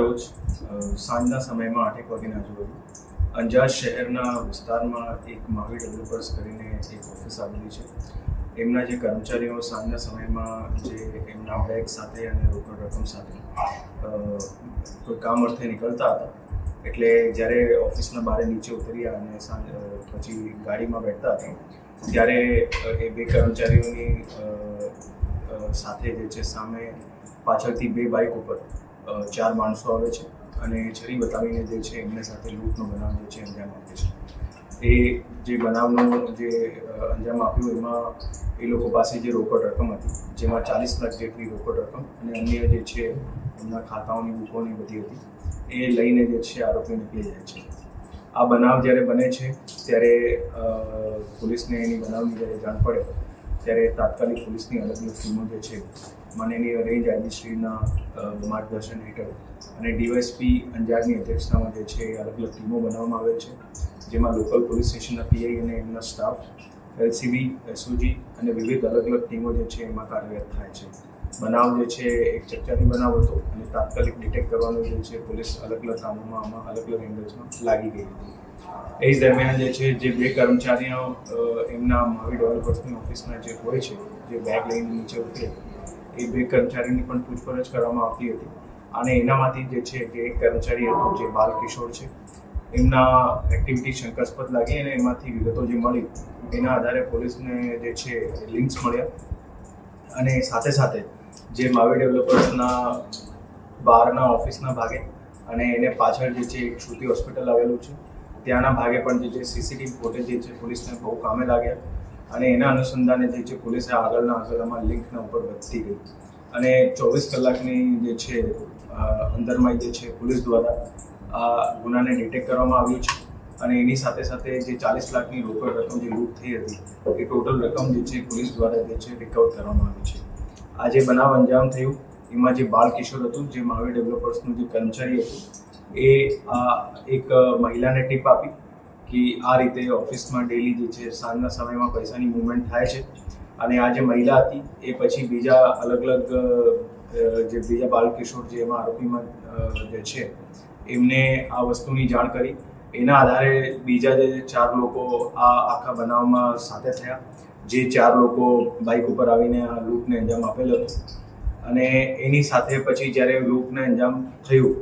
રોજ સાંજના સમયમાં આઠેક વાગ્યાના આજુબાજુ અંજાર શહેરના વિસ્તારમાં એક મહાવીર ડેવલપર્સ કરીને એક ઓફિસ આવેલી છે. એમના જે કર્મચારીઓ સાંજના સમયમાં જે એમના બેગ સાથે અને રોકડ રકમ સાથે કોઈ કામ અર્થે નીકળતા હતા, એટલે જ્યારે ઓફિસના બહાર નીચે ઉતર્યા અને સાંજ પછી ગાડીમાં બેઠતા હતા, ત્યારે એ બે કર્મચારીઓની સાથે જે છે સામે પાછળથી બે બાઇક ઉપર ચાર માણસો આવે છે અને છરી બતાવીને જે છે એમને સાથે લૂંટનો બનાવ જે છે અંજામ આપે છે. એ જે બનાવનો જે અંજામ આપ્યું એમાં એ લોકો પાસે જે રોકડ રકમ હતી, જેમાં ચાલીસ લાખ જેટલી રોકડ રકમ અને અન્ય જે છે એમના ખાતાઓની બુકોની બધી હતી, એ લઈને જે છે આરોપી નીકળી જાય છે. આ બનાવ જ્યારે બને છે, ત્યારે પોલીસને એની બનાવની જ્યારે જાણ પડે ત્યારે તાત્કાલિક પોલીસની અલગ અલગ ટીમો જે છે માનનીય રેન્જ આઈજીશ્રીના માર્ગદર્શન હેઠળ અને ડીવાયસપી અંજારની અધ્યક્ષતામાં જે છે અલગ અલગ ટીમો બનાવવામાં આવેલ છે, જેમાં લોકલ પોલીસ સ્ટેશનના પીઆઈ અને એમના સ્ટાફ એલસીબી એસઓજી અને વિવિધ અલગ અલગ ટીમો જે છે, એમાં કાર્યરત થાય છે. બનાવ જે છે, એક ચકચારી બનાવ હતો અને તાત્કાલિક ડિટેક્ટ કરવાનું જે છે, પોલીસ અલગ અલગ કામોમાં આમાં અલગ અલગ એંગલ્સમાં લાગી ગઈ હતી. એ જ દરમિયાન જે છે, જે બે કર્મચારીઓ એમના મહાવી ડેવલપર્સની ઓફિસના જે હોય છે, જે બેગ લઈને નીચે ઉતરે, એ બે કર્મચારીની પણ પૂછપરછ કરવામાં આવતી હતી. અને એનામાંથી જે છે કે એક કર્મચારી હતો, જે બાલ કિશોર છે, એમના એક્ટિવિટી શંકાસ્પદ લાગી અને એમાંથી વિગતો જે મળી, એના આધારે પોલીસને જે છે લિંક્સ મળ્યા. અને સાથે સાથે જે માવી ડેવલપર્સના બહારના ઓફિસના ભાગે અને એને પાછળ જે છે એક શ્રુતિ હોસ્પિટલ આવેલું છે. ત્યાંના ભાગે પણ જે છે સીસીટીવી ફૂટેજ જે છે પોલીસને બહુ કામે લાગ્યા અને એના અનુસંધાને જે છે પોલીસે આગળના આગળમાં લિંકના ઉપર વધતી ગઈ. અને ચોવીસ કલાકની જે છે અંદરમાં જે છે પોલીસ દ્વારા આ ગુનાને ડિટેક્ટ કરવામાં આવ્યું છે અને એની સાથે સાથે જે ચાલીસ લાખની રોકડ રકમ જે લૂંટ થઈ હતી, એ ટોટલ રકમ જે છે પોલીસ દ્વારા જે છે રિકવર કરવામાં આવી છે. આ જે બનાવ અંજામ થયું. એમાં જે બાળ કિશોર હતું, જે મહાવીર ડેવલપર્સનું જે કર્મચારી હતું, એ આ એક મહિલાને ટીપ આપી કે આ રીતે ઓફિસમાં ડેલી જે છે, સાંજના સમયમાં પૈસાની મુવમેન્ટ થાય છે. અને આ જે મહિલા હતી, એ પછી બીજા અલગ અલગ જે બીજા બાળ કિશોર જે એમાં આરોપીમાં જે છે, એમને આ વસ્તુની જાણ કરી. એના આધારે બીજા જે ચાર લોકો આ આખા બનાવમાં સાથે થયા. જે ચાર લોકો બાઇક ઉપર આવીને આ લૂંટને અંજામ આપેલો અને એની સાથે પછી જ્યારે લૂંટને અંજામ થયું